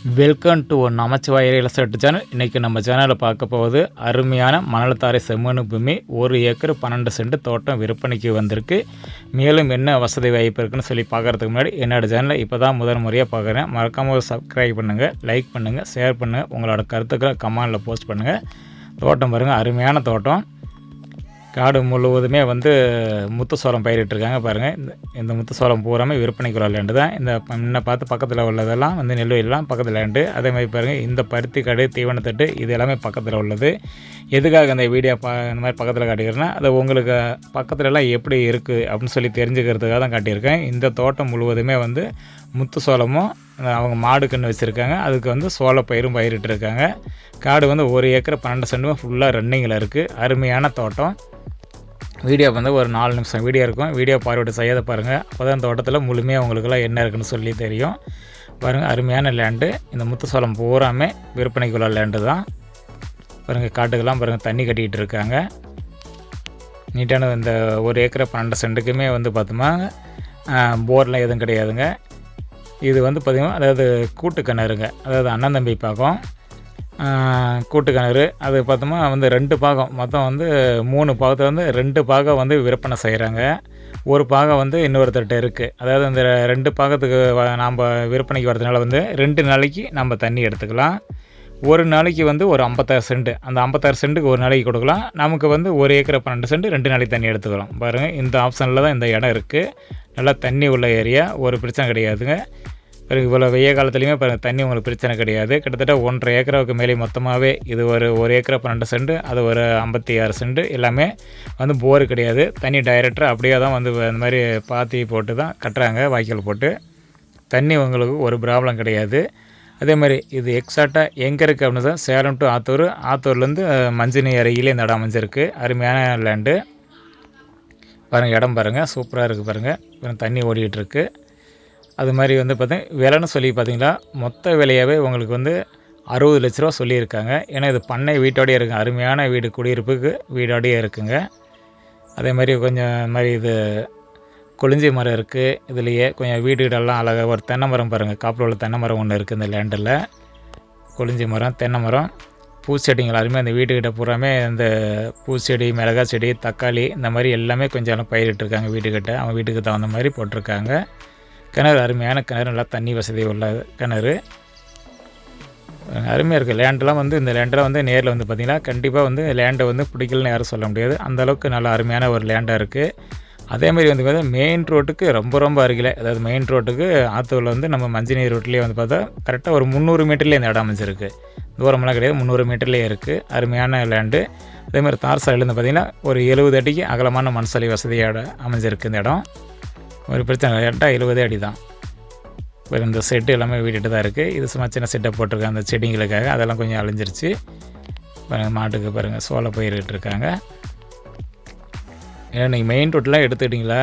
Welcome to one Namachivaya real estate channel இன்றைக்கி நம்ம சேனலில் பார்க்க போவது அருமையான மணல்தாரை செம்மண் பூமி. ஒரு ஏக்கர் பன்னெண்டு சென்ட் தோட்டம் விற்பனைக்கு வந்திருக்கு. மேலும் என்ன வசதி வாய்ப்பு இருக்குன்னு சொல்லி பார்க்குறதுக்கு முன்னாடி என்னோடய சேனலை இப்போ தான் முதல் முறையாக பார்க்குறேன். மறக்காமல் ஒரு சப்ஸ்கிரைப் பண்ணுங்கள் லைக் பண்ணுங்கள் ஷேர் பண்ணுங்கள் உங்களோட கருத்துக்களை கமெண்டில் போஸ்ட் பண்ணுங்கள் தோட்டம் பாருங்கள் அருமையான தோட்டம். காடு முழுவதுமே வந்து முத்து சோளம் பயிரிட்டிருக்காங்க பாருங்கள் இந்த இந்த முத்து சோளம் பூராமே விற்பனைக்கு லேண்டு தான். இந்த முன்ன பார்த்து பக்கத்தில் உள்ளதெல்லாம் வந்து நெல்லுவெல்லாம் பக்கத்தில் லேண்டு அதே மாதிரி பாருங்கள் இந்த பருத்தி கடை தீவனத்தட்டு இது எல்லாமே பக்கத்தில் உள்ளது. எதுக்காக இந்த வீடியோ பா இந்த மாதிரி பக்கத்தில் காட்டிக்கிறேன்னா அது உங்களுக்கு பக்கத்துலலாம் எப்படி இருக்குது அப்படின்னு சொல்லி தெரிஞ்சுக்கிறதுக்காக தான் காட்டியிருக்கேன். இந்த தோட்டம் முழுவதுமே வந்து முத்து சோளமும் அவங்க மாடு கன்று வச்சுருக்காங்க. அதுக்கு வந்து சோள பயிரும் பயிரிட்டுருக்காங்க. காடு வந்து ஒரு ஏக்கர் பன்னெண்டு சென்டுமே ஃபுல்லாக ரன்னிங்கில் இருக்குது அருமையான தோட்டம். வீடியோ வந்து ஒரு நாலு நிமிஷம் வீடியோ இருக்கும். வீடியோ பார்வையிட்டு செய்யாத பாருங்கள் அப்போ தான் தோட்டத்தில் முழுமையாக உங்களுக்கெல்லாம் என்ன இருக்குன்னு சொல்லி தெரியும். பாருங்கள் அருமையான லேண்டு இந்த முத்துசோளம் பூராமே விற்பனைக்குள்ள லேண்டு தான். பாருங்கள் காட்டுக்கெல்லாம் பாருங்கள் தண்ணி கட்டிக்கிட்டு இருக்காங்க. நீட்டான இந்த ஒரு ஏக்கரை பன்னெண்டு சென்ட்டுக்குமே வந்து பார்த்தோம்னா போர்லாம் எதுவும் கிடையாதுங்க. இது வந்து பார்த்திங்கன்னா அதாவது கூட்டு கிணறுங்க அதாவது அண்ணன் தம்பி பார்க்கும் கூட்டுக்கணர் அது பார்த்தோமா வந்து ரெண்டு பாகம். மொத்தம் வந்து மூணு பாகத்தில் வந்து ரெண்டு பாகம் வந்து விற்பனை செய்கிறாங்க ஒரு பாகம் வந்து இன்னொருத்தர்கிட்ட இருக்குது அதாவது இந்த ரெண்டு பாகத்துக்கு நாம் விற்பனைக்கு வரதுனால வந்து ரெண்டு நாளைக்கு நம்ம தண்ணி எடுத்துக்கலாம். ஒரு நாளைக்கு வந்து ஒரு ஐம்பத்தாறு சென்ட். அந்த ஐம்பத்தாறு சென்ட்டுக்கு ஒரு நாளைக்கு கொடுக்கலாம். நமக்கு வந்து ஒரு ஏக்கரை பன்னெண்டு சென்ட் ரெண்டு நாளைக்கு தண்ணி எடுத்துக்கலாம். பாருங்கள் இந்த ஆப்ஷனில் தான் இந்த இடம் இருக்குது நல்லா தண்ணி உள்ள ஏரியா. ஒரு பிரச்சனை கிடையாதுங்க. பிறகு இவ்வளோ வெய்ய காலத்துலேயுமே இப்போ தண்ணி உங்களுக்கு பிரச்சனை கிடையாது. கிட்டத்தட்ட ஒன்றரை ஏக்கராவுக்கு மேலே மொத்தமாகவே இது ஒரு ஒரு ஏக்கரை பன்னெண்டு சென்ட் அது ஒரு ஐம்பத்தி ஆறு சென்ட் எல்லாமே வந்து போர் கிடையாது. தண்ணி டைரக்டராக அப்படியே தான் வந்து இந்த மாதிரி பாத்தி போட்டு தான் கட்டுறாங்க வாய்க்கால் போட்டு. தண்ணி உங்களுக்கு ஒரு ப்ராப்ளம் கிடையாது. அதே மாதிரி இது எக்ஸாக்டாக எங்கே இருக்குது அப்படின்னு தான் சேலம் டு ஆத்தூர். ஆத்தூர்லேருந்து மஞ்சினி அருகிலே இந்த இடம் அமைஞ்சிருக்கு. அருமையான லேண்டு பாருங்கள் இடம் பாருங்கள் சூப்பராக இருக்குது பாருங்கள் தண்ணி ஓடிக்கிட்டு அது மாதிரி வந்து பார்த்திங்கன்னா விலைன்னு சொல்லி பார்த்தீங்கன்னா மொத்த விலையாகவே உங்களுக்கு வந்து அறுபது லட்ச ரூபா சொல்லியிருக்காங்க. ஏன்னா இது பண்ணை வீட்டோடையே இருக்குது அருமையான வீடு குடியிருப்புக்கு வீடோடையே இருக்குங்க. அதே மாதிரி கொஞ்சம் மாதிரி இது கொளிஞ்சி மரம் இருக்குது இதுலேயே கொஞ்சம் வீடுகளெல்லாம் அழகாக ஒரு தென்னை மரம் பாருங்கள் காப்பில் உள்ள தென்னை மரம் ஒன்று இருக்குது இந்த லேண்டில் கொளிஞ்சி மரம் தென்னை மரம் பூச்செடிங்கள் அருமையாக அந்த வீட்டுக்கிட்ட பூராமே இந்த பூச்செடி மிளகா செடி தக்காளி இந்த மாதிரி எல்லாமே கொஞ்சம் பயிரிட்டிருக்காங்க வீட்டுக்கிட்ட அவங்க வீட்டுக்கு தகுந்த மாதிரி போட்டிருக்காங்க. கிணறு அருமையான கிணறு நல்லா தண்ணி வசதி உள்ள கிணறு. அருமையாக இருக்குது லேண்டெலாம் வந்து இந்த லேண்டெலாம் வந்து நேரில் வந்து பார்த்திங்கன்னா கண்டிப்பாக வந்து லேண்டை வந்து பிடிக்கலன்னு யாரும் சொல்ல முடியாது. அந்தளவுக்கு நல்ல அருமையான ஒரு லேண்டாக இருக்குது அதேமாதிரி வந்து பார்த்தா மெயின் ரோட்டுக்கு ரொம்ப ரொம்ப அருகில் அதாவது மெயின் ரோட்டுக்கு ஆத்தூரில் வந்து நம்ம மஞ்சநீர் ரோட்லேயே வந்து பார்த்தா கரெக்டாக ஒரு முந்நூறு மீட்டர்லேயே இந்த இடம் அமைஞ்சிருக்கு. தூரமெல்லாம் கிடையாது முந்நூறு மீட்டர்லேயே இருக்குது அருமையான லேண்டு அதேமாதிரி தார் சாலையில் பார்த்திங்கன்னா ஒரு எழுபது அடிக்கு அகலமான மண் சாலை வசதியோட அமைஞ்சிருக்கு இந்த இடம். ஒரு பிரச்சனை கரெக்டாக எழுபதே அடி தான் இப்போ இந்த செட்டு எல்லாமே வீட்டுட்டு தான் இருக்குது இது சும்மா சின்ன செட்டை போட்டிருக்காங்க. அந்த செடிங்களுக்காக அதெல்லாம் கொஞ்சம் அழிஞ்சிருச்சு. பாருங்கள் மாட்டுக்கு பாருங்கள் சோளை பயிர்கிட்டு இருக்காங்க. ஏன்னா நீங்கள் மெயின் ரோட்டெலாம் எடுத்துக்கிட்டிங்களா?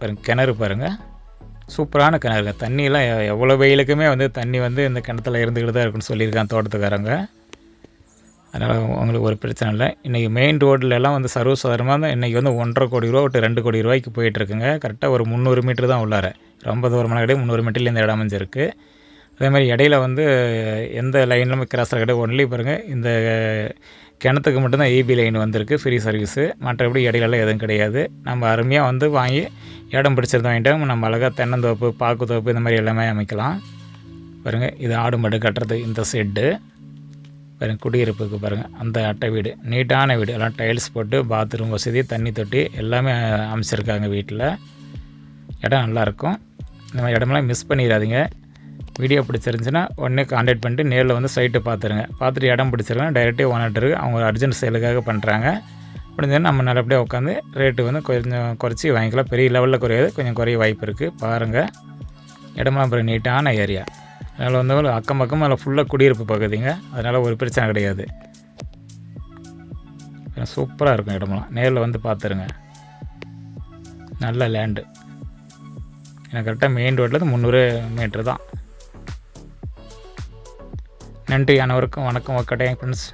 பாருங்கள் கிணறு பாருங்கள் சூப்பரான கிணறுங்க. தண்ணியெலாம் எவ்வளோ வெயிலுக்குமே வந்து தண்ணி வந்து இந்த கிணத்துல இருந்துக்கிட்டு தான் இருக்குன்னு சொல்லியிருக்காங்க தோட்டத்துக்காரங்க. அதனால் உங்களுக்கு ஒரு பிரச்சனை இல்லை. இன்றைக்கி மெயின் ரோட்லலாம் வந்து சர்வசாதாரணமாக தான் இன்றைக்கி வந்து ஒன்றரை கோடி ரூபா விட்டு ரெண்டு கோடி ரூபாய்க்கு போயிட்டுருக்குங்க கரெக்டாக ஒரு முந்நூறு மீட்ரு தான் உள்ளார. ரொம்ப தூரமான கிடையாது முந்நூறு மீட்டரில் இந்த இடம் அமைஞ்சிருக்கு. அதே மாதிரி இடையில வந்து எந்த லைன்லும் கிராஸ் கிடையாது ஒன்லி பாருங்கள் இந்த கிணத்துக்கு மட்டும்தான் ஏபி லைன் வந்திருக்கு ஃப்ரீ சர்வீஸு மற்றபடி இடையிலலாம் எதுவும் கிடையாது. நம்ம அருமையாக வந்து வாங்கி இடம் பிடிச்சிருந்த வாங்கிட்டோம். நம்ம அழகாக தென்னந்தோப்பு பாக்கு தோப்பு இந்த மாதிரி எல்லாமே அமைக்கலாம். பாருங்கள் இது ஆடு மாடு கட்டுறது இந்த செட்டு பாருங்கள் குடியிருப்புக்கு பாருங்கள் அந்த அட்டை வீடு நீட்டான வீடு. எல்லாம் டைல்ஸ் போட்டு பாத்ரூம் வசதி தண்ணி தொட்டி எல்லாமே அமைச்சிருக்காங்க வீட்டில் இடம் நல்லாயிருக்கும் இந்த மாதிரி இடமெல்லாம் மிஸ் பண்ணிடாதீங்க. வீடியோ பிடிச்சிருந்துச்சுன்னா உடனே காண்டாக்ட் பண்ணிட்டு நேரில் வந்து சைட்டு பார்த்துருங்க பார்த்துட்டு இடம் பிடிச்சிருக்கேன் டைரெக்டே ஓனர்ட்டுருக்கு அவங்க அர்ஜென்ட் சேலுக்காக பண்ணுறாங்க முடிஞ்சதுன்னா நம்ம நல்லபடியாக உட்காந்து ரேட்டு வந்து கொஞ்சம் குறைச்சி வாங்கிக்கலாம். பெரிய லெவலில் குறையாது. கொஞ்சம் குறைய வாய்ப்பு இருக்குது பாருங்கள் இடமெல்லாம் அப்புறம் நீட்டான ஏரியா அதனால் வந்து அக்கம் பக்கம் அதில் ஃபுல்லாக குடியிருப்பு பகுதிங்க. அதனால் ஒரு பிரச்சனை கிடையாது. சூப்பராக இருக்கும் இடமெல்லாம். நேரில் வந்து பார்த்துருங்க. நல்ல லேண்டு எனக்கு கரெக்டாக மெயின் ரோட்லேருந்து முந்நூறு மீட்ரு தான். நன்றி அனைவருக்கும். வணக்கம் ஒக்கடையன் ஃப்ரெண்ட்ஸ்